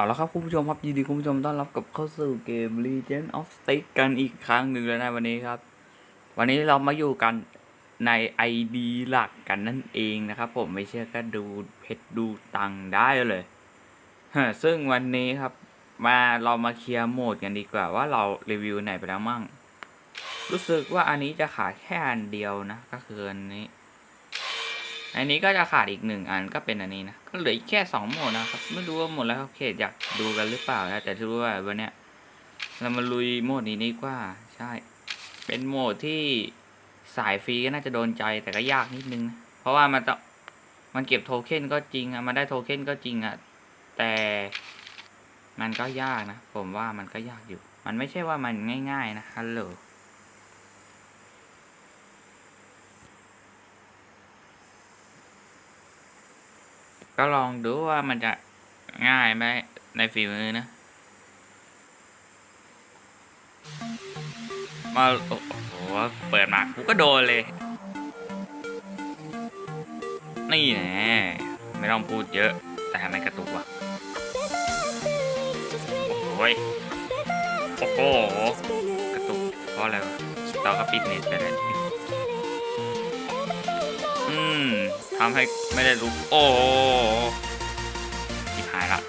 เอาละครับคุณผู้ชมครับยินดีคุณผู้ชมต้อนรับกับเข้าสู่เกม Legend of Stick กันอีกครั้งหนึ่งแล้วนะวันนี้ครับ วันนี้เรามาอยู่กันใน ID หลักกันนั่นเองนะครับ ผมไม่เชื่อก็ดูเพชรดูตังได้เลยฮะซึ่งวันนี้ครับ มาเรามาเคลียร์โหมดกันดีกว่าว่าเรารีวิวไหนไปแล้วมั่ง รู้สึกว่าอันนี้จะขายแค่อันเดียวนะ ก็คืออันนี้ อันนี้ก็จะขาดอีกหนึ่งอันก็เป็นอันนี้นะ ก็เหลืออีกแค่สองโหมดนะครับ ไม่รู้ว่าหมดแล้วครับเขตอยากดูกันหรือเปล่านะ แต่ที่รู้ว่าวันเนี้ยเรามาลุยโหมดนี้ดีกว่า ใช่ เป็นโหมดที่สายฟรีก็น่าจะโดนใจแต่ก็ยากนิดนึงนะ เพราะว่ามันต้องมันเก็บโทเค็นก็จริงอะมันได้โทเค็นก็จริงอะแต่มันก็ยากนะ ผมว่ามันก็ยากอยู่ มันไม่ใช่ว่ามันง่าย ๆ นะฮัลโหล ก็ลองดูว่ามันจะง่ายไหมในฝีมือนะ มาโอ้โหเปิดมากูก็โดนเลย นี่แน่ไม่ต้องพูดเยอะ แต่ทำไมกระตุกวะโอ้ยโอ้โหกระตุกเพราะอะไรวะเราก็ปิดเน็ตไปแล้ว ทำให้ไม่ได้รู้โอ้โหทิหายละ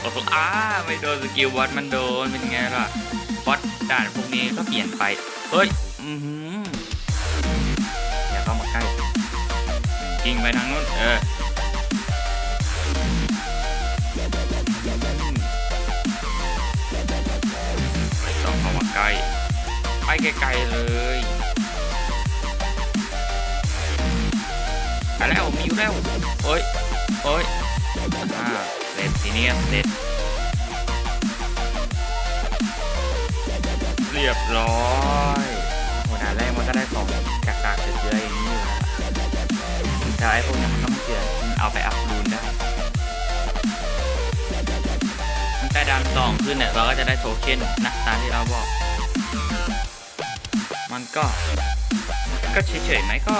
โอ้อ้าไม่โดนสกิลวัดมันโดนเป็นไงล่ะวัดด่านพวกนี้ก็เปลี่ยนไปเฮ้ยอือหืออย่าเข้ามาใกล้จริงไปทางนู้นเออไม่ต้องเข้ามาใกล้ไปไกลๆเลย แล้วโอ้ยโอ้ยอ่าเสร็จทีนี้เสร็จ เรียบร้อยโหด่านแรกมันก็ได้ของกากากๆเยอะๆอย่างนี้อยู่แล้วแต่ไอ้พวกนี้มันก็ไม่เกี่ยนเอาไปอัพรูนได้ตั้งแต่ด่านสองขึ้นเนี่ยเราก็จะได้โทเค็นนะตามที่เราบอก มันก็ ก็เฉยๆไหมก็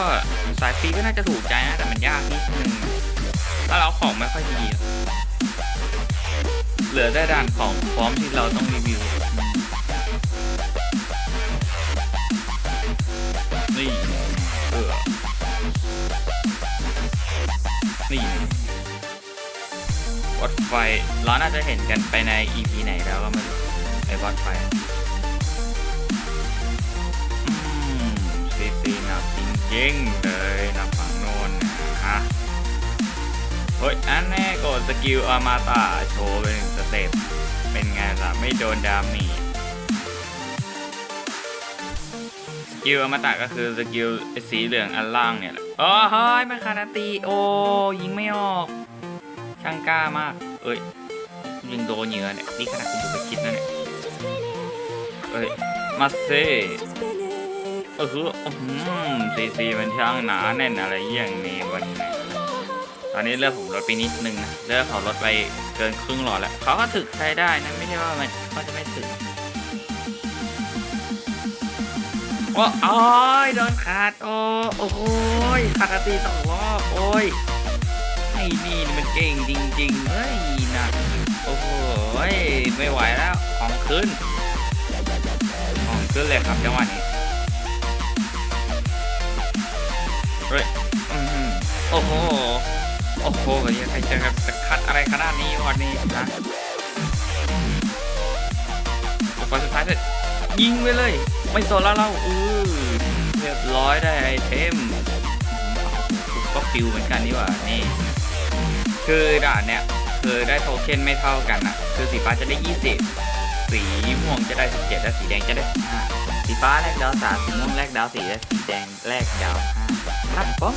สายฟรีก็น่าจะถูกใจนะ แต่มันยากนิดนึงแล้วเราของไม่ค่อยดี เหลือได้ด่านของพร้อมที่เราต้องรีวิวนี่เออนี่วัดไฟเราน่าจะเห็นกันไปใน EP ไหนแล้วก็ไม่รู้ไอ้วัดไฟ นักจริงเลยนักฝั่งโน้นนะฮะเฮ้ยอันแน่กดสกิลอามาตาโชว์เป็นสเต็ปเป็นไงล่ะไม่โดนดามีสกิลอมตะก็คือสกิลสีเหลืองอันล่างเนี่ยแหละโอ้เฮ้ยมันคานาตีโอยิงไม่ออกช่างกล้ามาก เอ้ยยิงโดนเหยื่อเนี่ยนี่ขนาดคุณดูไปคิดนะเนี่ยเอ้ยมาเซ่ เออคือซีซีมันช่างหนาแน่นอะไรอย่างนี้วันนี้ตอนนี้เลือดผมลดไปนิดนึงนะเลือดเขาลดไปเกินครึ่งหลอดแล้วเขาก็ถึกใช้ได้นะไม่ใช่ว่ามันเขาจะไม่ถึกโอ้โอ้ยโดนขาดโอ้โอ้ยขาดตีสองรอบโอ้ยไอ้นี่มันเก่งจริงๆเฮ้ยนะโอ้โหยไม่ไหวแล้วของขึ้นของขึ้นเลยครับจังหวะนี้ เฮ้ยอื้อหือโอ้โห โอ้โหยังใครจะจะคัดอะไรขนาดนี้วันนี้นะอุปกรณ์สุดท้ายเสร็จยิงไปเลย ไม่สนแล้วเราเออเรียบร้อยได้ไอเทมก็ฟิวเหมือนกันนี่หว่า นี่ คือด่านเนี้ยคือได้โทเค็นไม่เท่ากันนะคือสีฟ้าจะได้ 20 สีม่วงจะได้ 17 และสีแดงจะได้ 15 สีฟ้าแลกดาวสามสีม่วงแลกดาวสี่และสีแดงแลกดาวห้า ครับผม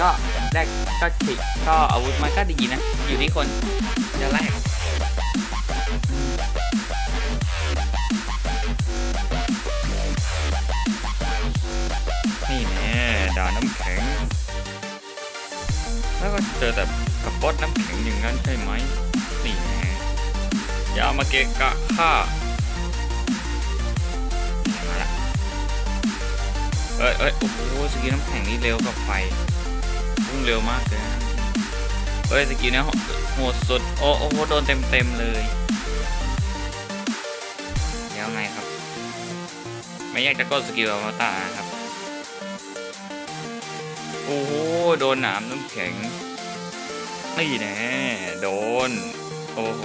ก็แลกก็ฉิก็อาวุธมันก็ดีนะ อยู่ที่คนจะแลกนี่แน่ดาน้ำแข็ง แล้วก็เจอแต่กระป๋อน้ำแข็งอย่างนั้นใช่ไหมนี่แน่อย่ามาเกะกะข้า เอ้ยเอ้ยโอ้โหสกิลน้ำแข็งนี่เร็วกับไฟพุ่งเร็วมากเลยนะเฮ้ยสกิลนี่ยโหดสุด โอ้โอโหโดนเต็มเต็มเลยเดี๋ยวไงครับ ไม่อยากจะกดสกิลอมตะนะครับ โอ้โหโดนหนามน้ำแข็งนี่แน่โดน โอ้โห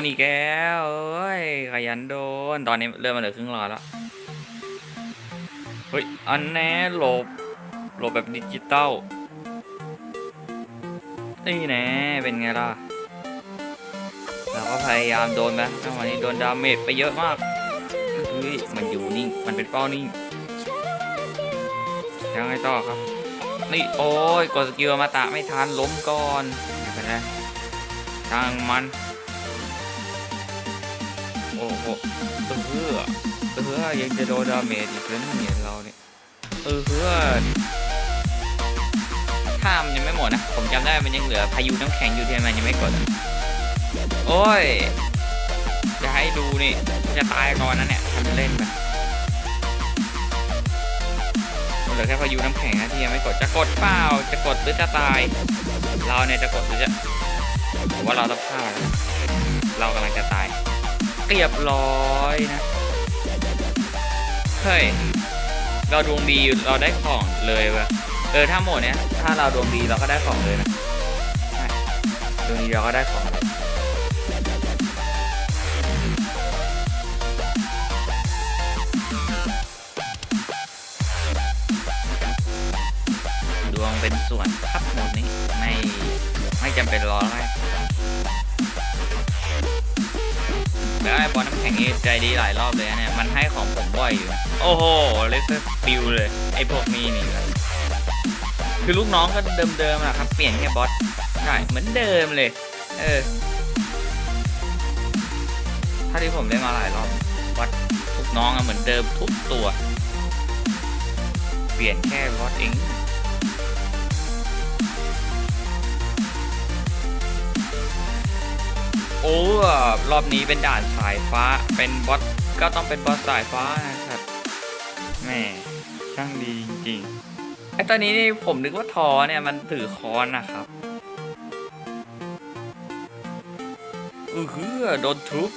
นอีกแล้วเอ้ยขยันโดน ตอนนี้เริ่มมาเหลือครึ่งหลอดแล้ว เฮ้ย อันแน่หลบ หลบแบบดิจิตอลนี่แน่เป็นไงล่ะ เราก็พยายามโดนไปจังหวะนี้โดนดาเมจไปเยอะมาก เฮ้ย มันอยู่นิ่ง มันเป็นเป้านิ่ง ยังไงต่อครับ นี่ โอ้ยกดสกิลอมาตะไม่ทันล้มก่อนไม่เป็นไรช่างมัน โอ้โหเออเฮือเออเฮือยังจะโดนดาเมจอีกแล้วเนี่ยเราเนี่ยเออเฮือถ้ามันยังไม่หมดนะ ผมจำได้มันยังเหลือพายุน้ำแข็งอยู่ที่มันยังไม่กดโอ้ย จะให้ดูนี่ จะตายก่อนนะเนี่ยทำเล่นไปเหลือแค่พายุน้ำแข็งนะที่ยังไม่กด จะกดเปล่า จะกดหรือจะตาย เราเนี่ยจะกดหรือจะผมว่าเราต้องฆ่าเรากำลังจะตาย เรียบร้อยนะ เฮ้ย เราดวงดีเราได้ของเลยวะเออถ้าหมดเนี้ยถ้าเราดวงดีเราก็ได้ของเลยนะดวงดีเราก็ได้ของเลยดวงเป็นส่วนครับหมดนี้ไม่ไม่จำเป็นรอแล้ว ไอ้บอลน้ำแข็งนี่ใจดีหลายรอบเลยนะเนี่ย มันให้ของผมบ่อยอยู่ โอ้โหเลสเตอร์ฟิวเลย ไอ้พวกนี้นี่ครับคือลูกน้องก็เดิมๆอะครับ เปลี่ยนแค่บอสใช่เหมือนเดิมเลย เออ ถ้าที่ผมเล่นมาหลายรอบบอสลูกน้องอะเหมือนเดิมทุกตัว เปลี่ยนแค่บอสเอง โอ้รอบนี้เป็นด่านสายฟ้า เป็นบอสก็ต้องเป็นบอสสายฟ้านะครับแม่ช่างดีจริงๆไอตอนนี้นี่ผมนึกว่าทอเนี่ยมันถือค้อนนะครับอือฮือโดนทุบ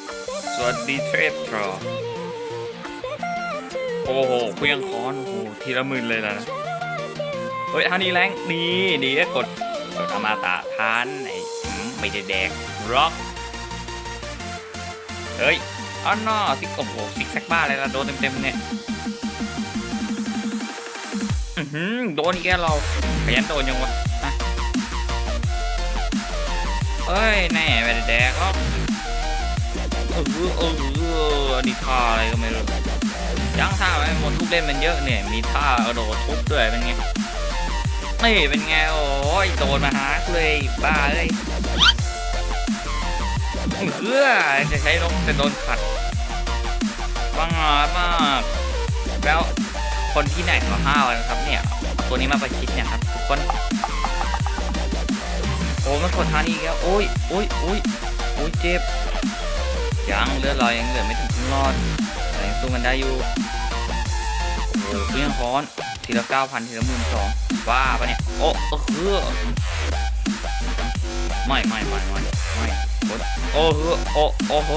สวัสดีเทรปทรอโอ้โหเครื่องค้อนโอ้โหทีละหมื่นเลยนะเฮ้ยท่านี้แรงดีดีได้กดกดอมาตะทานไอ้หืมไม่ได้แดงร็อก เฮ้ยอ้อนนอซิกโอ้โหซิกแซกบ้าอะไรละโดนเต็มๆเนี่ยอือหือโดนแกเราขยันโดนยังวะเอ้ยแน่ไม่ได้แดกหรอกเออเออเออนี่ท่าอะไรก็ไม่รู้ยังท่าไม่หมดลูกเล่นมันเยอะเนี่ย มีท่าโดดทุบด้วยเป็นไงนี่เป็นไงโอ้ยโดนมาหาเลยบ้าเลย เพื่อจะใช้นกแต่โดนขัดบังอามาก แล้วคนที่ไหนเขาห้าวกันครับ เนี่ยตัวนี้มาประชิดเนี่ยครับทุกคนโอ้มันกดทานอีกแล้วโอ้ยโอ้ยโอ้ยโอ้ยเจ็บยังเลือดเรายังเหลือไม่ถึงครึ่งรอดแต่ยังสู้มันได้อยู่โอ้โหเพียงค้อนทีละเก้าพันทีละหมื่นสองบ้าปะเนี่ยโอ้เออเออไม่ไม่ไม่ไม่ โอ้โหโอ้โอ้โห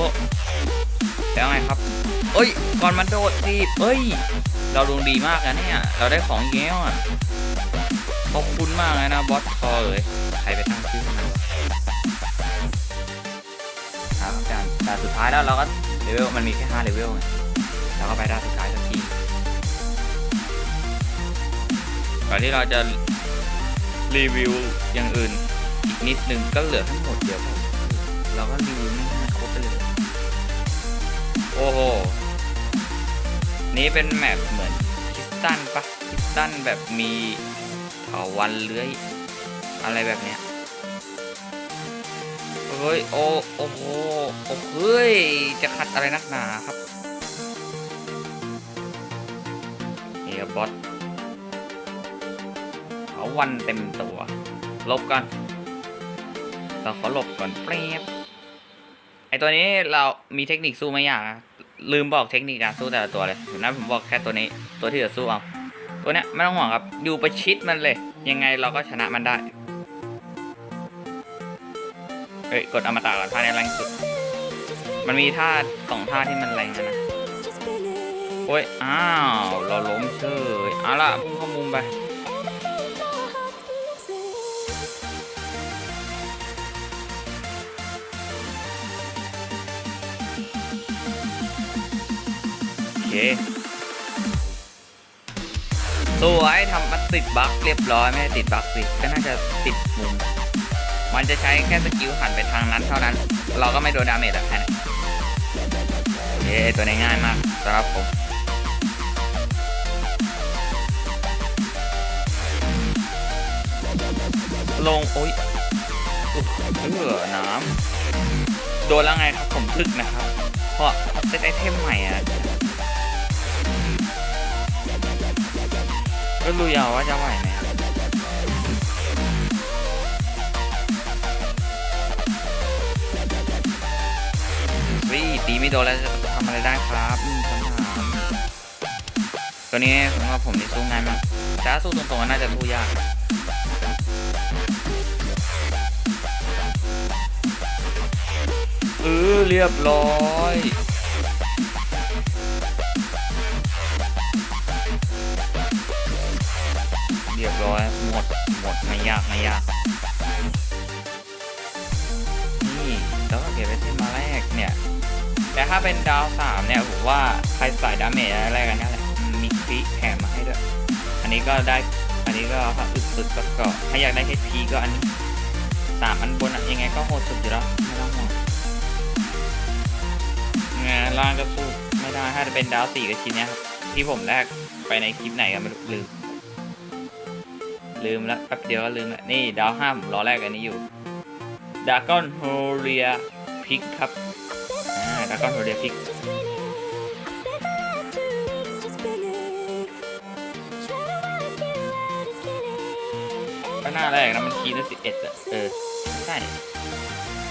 แล้วไงครับ เอ้ย ก่อนมันโดดสิเอ้ย เราดวงดีมากนะเนี่ย เราได้ของแย้วอะ ขอบคุณมากเลยนะบอสคอเลยใครไปตั้งชื่อมันครับอาจารย์แต่สุดท้ายแล้วเราก็เลเวลมันมีแค่5เลเวลไงเราก็ไปด้านสุดท้ายสักทีก่อนที่เราจะรีวิวอย่างอื่นอีกนิดนึงก็เหลือทั้งหมดเดียว เราก็รีวิวไม่ให้ครบไปเลย โอ้โห นี่เป็นแมปเหมือนคิสตันปะคิสตันแบบมีเถาวันเลื้อย อะไรแบบเนี้ยเฮ้ย โอ้โอ้โหโอ้เฮ้ย จะขัดอะไรนักหนาครับนี่ครับบอสเถาวันเต็มตัว ลบกันเราขอหลบก่อนเปรียบ ไอตัวนี้เรามีเทคนิคสู้ไม่ยากนะลืมบอกเทคนิคการสู้แต่ละตัวเลยเดี๋ยวนะผมบอกแค่ตัวนี้ตัวที่จะสู้เอาตัวเนี้ยไม่ต้องห่วงครับอยู่ประชิดมันเลย ยังไงเราก็ชนะมันได้เฮ้ยกดอมตะก่อนท่านี้แรงสุด มันมีท่าสองท่าที่มันแรงนะโอ้ยอ้าวเราล้มเฉยเอาละพุ่งเข้ามุมไป เค สวยทำมันติดบั๊กเรียบร้อย ไม่ได้ติดบั๊กสิก็น่าจะติดมุม มันจะใช้แค่สกิลหันไปทางนั้นเท่านั้น เราก็ไม่โดนดาเมจอะแค่นั้นเย้ตัวนี้ง่ายมากสำหรับผมลง โอ๊ยอุ๊ยเออน้ำโดนแล้วไงครับผมทึกนะครับ เพราะเซตไอเทมใหม่อะ ก็รู้อาว่าจะไหวไหมครับวิตีไม่โดนแล้วจะทำอะไรได้ครับคำถามตัวนี้ผมว่าผมนี่สู้ง่ายมากถ้าสู้ตรงๆน่าจะสู้ยากเออเรียบร้อย ดหมดไม่ยากไม่ยาก นี่แล้วก็เก็บไปที่มาแรกเนี่ย แต่ถ้าเป็นดาวสามเนี่ยผมว่าใครใส่ดาเมจอะไรกันนั่นแหละมีคลิแถมมาให้ด้วย อันนี้ก็ได้ อันนี้ก็ถ้าอึดสุดก็ก็ถ้าอยากได้ HP ก็อันนี้สามอันบนอะยังไงก็โหดสุดอยู่แล้วไม่ต้องห่วงงานล่างก็สู้ไม่ได้ถ้าจะเป็นดาวสี่กับชิ้นเนี้ยครับที่ผมแรกไปในคลิปไหนกันไม่รู้ลืม ลืมแล้วแป๊บเดียวก็ลืมแล้วนี่ดาวห้าผมรอแรกอันนี้อยู่ดากอนโฮเรียพิกครับอ่าดากอนโฮเรียพิกก็หน้าแรกนะมันคีตั้งสิบเอ็ดอะเออใช่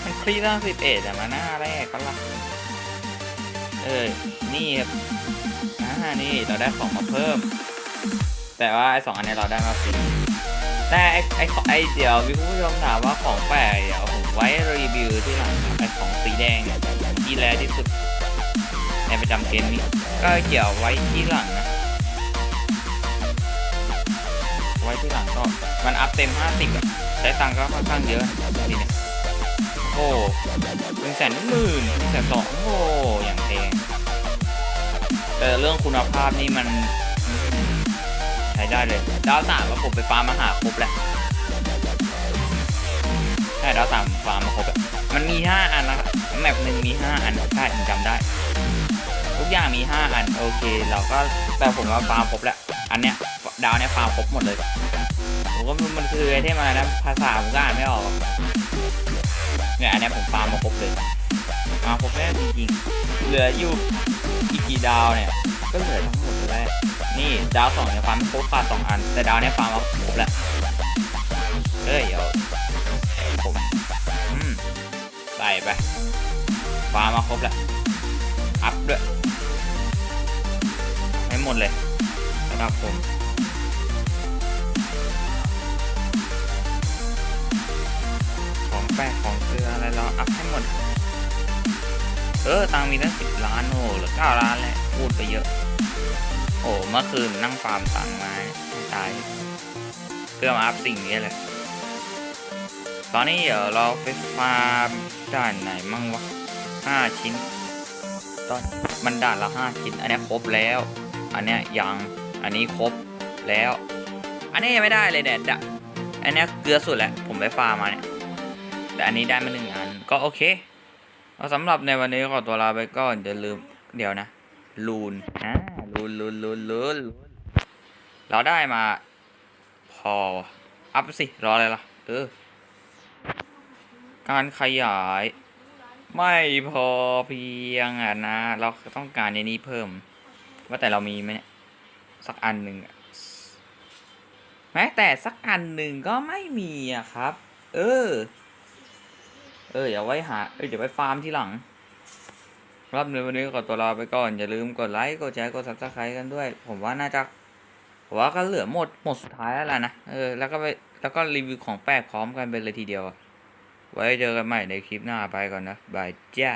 มันคีตั้งสิบเอ็ดอะมาหน้าแรกก็ละเออนี่ครับอ่านี่เราได้ของมาเพิ่ม แต่ว่าไอ้สองอันนี้เราได้มาฟรี แต่ไอ้ไอ้ของไอเดี๋ยวมีผู้ชมถามว่าของแปลกเดี๋ยวผมไว้รีวิวที่หลังครับไอ้ของสีแดงเนี่ยที่แรที่สุดในประจำเกมนี้ก็เกี่ยวไว้ที่หลังนะไว้ที่หลังก็มันอัพเต็ม 50อะใช้ตังค์ก็ค่อนข้างเยอะทีเนี้ยโอ้เป็นแสนหมื่นแสนสองโอ้อย่างแพงแต่เรื่องคุณภาพนี่มัน ช้ได้เลยดาวสามว่าผมไปฟาร์มมาหาครบแหล้วใช่ดาวสามฟาร์มมาครบมันมีห้าอันนะครับแมปหนึ่งมีห้าอันใช่ผมจำได้ ทุกอย่างมีห้าอันโอเค เราก็แต่ผมว่าฟาร์มครบแล้วอันเนี้ยดาวเนี้ยฟาร์มครบหมดเลยผมก็มันคือไอเทมอะไรนะภาษาผมก็อ่านไม่ออกเนี่ยอันเนี้ยผมฟาร์มมาครบเลยมาครบแล้วจริงๆเหลืออยู่อีกกี่ดาวเนี่ยก็เหลือทั้งหมด นี่ดาวสองเนี่ยฟาร์มไม่ครบขาดสองอัน แต่ดาวเนี่ยฟาร์มมาครบแล้วเฮ้ยเดี๋ยวผมอืมใส่ไปฟาร์มมาครบแล้วอัพด้วยให้หมดเลยสำหรับผมของแปลกของเกลืออะไรเราอัพให้หมดเออตังมีตั้งสิบล้านโอ้หรือเก้าล้านแหละพูดไปเยอะ โอ้เมื่อคืนนั่งฟาร์มตังค์มาให้ตาย เพื่อมาอัพสิ่งนี้เลย ตอนนี้เดี๋ยวเราไปฟาร์มด่านไหนมั่งวะห้าชิ้น ตอนมันด่านละห้าชิ้น อันนี้ครบแล้ว อันนี้ยัง อันนี้ครบแล้ว อันนี้ยังไม่ได้เลยเนี่ยดะอันนี้เกลือสุดแหละ ผมไปฟาร์มมาเนี่ย แต่อันนี้ได้มาหนึ่งอัน ก็โอเค เอาสำหรับในวันนี้ขอตัวลาไปก่อนอย่าลืมเดี๋ยวนะ ลูนอ่าลูนลูนลูนลูนเราได้มา พอ อัพสิ รออะไรล่ะ เออ การขยาย ไม่พอเพียงอะนะ เราต้องการในนี้เพิ่ม ว่าแต่เรามีไหมเนี่ย สักอันหนึ่งแม้แต่สักอันหนึ่งก็ไม่มีอะครับ เออ เอออย่าไว้หา เออเดี๋ยวไปฟาร์มที่หลัง รับในวันนี้ขอตัวลาไปก่อน อย่าลืมกดไลค์ กดแชร์ กดซับสไครต์กันด้วย ผมว่าน่าจะผมว่าก็เหลือหมดหมดสุดท้ายแล้วล่ะนะ เออ แล้วก็ไป แล้วก็รีวิวของแปลกพร้อมกันไปเลยทีเดียว ไว้เจอกันใหม่ในคลิปหน้าไปก่อนนะ บายจ้า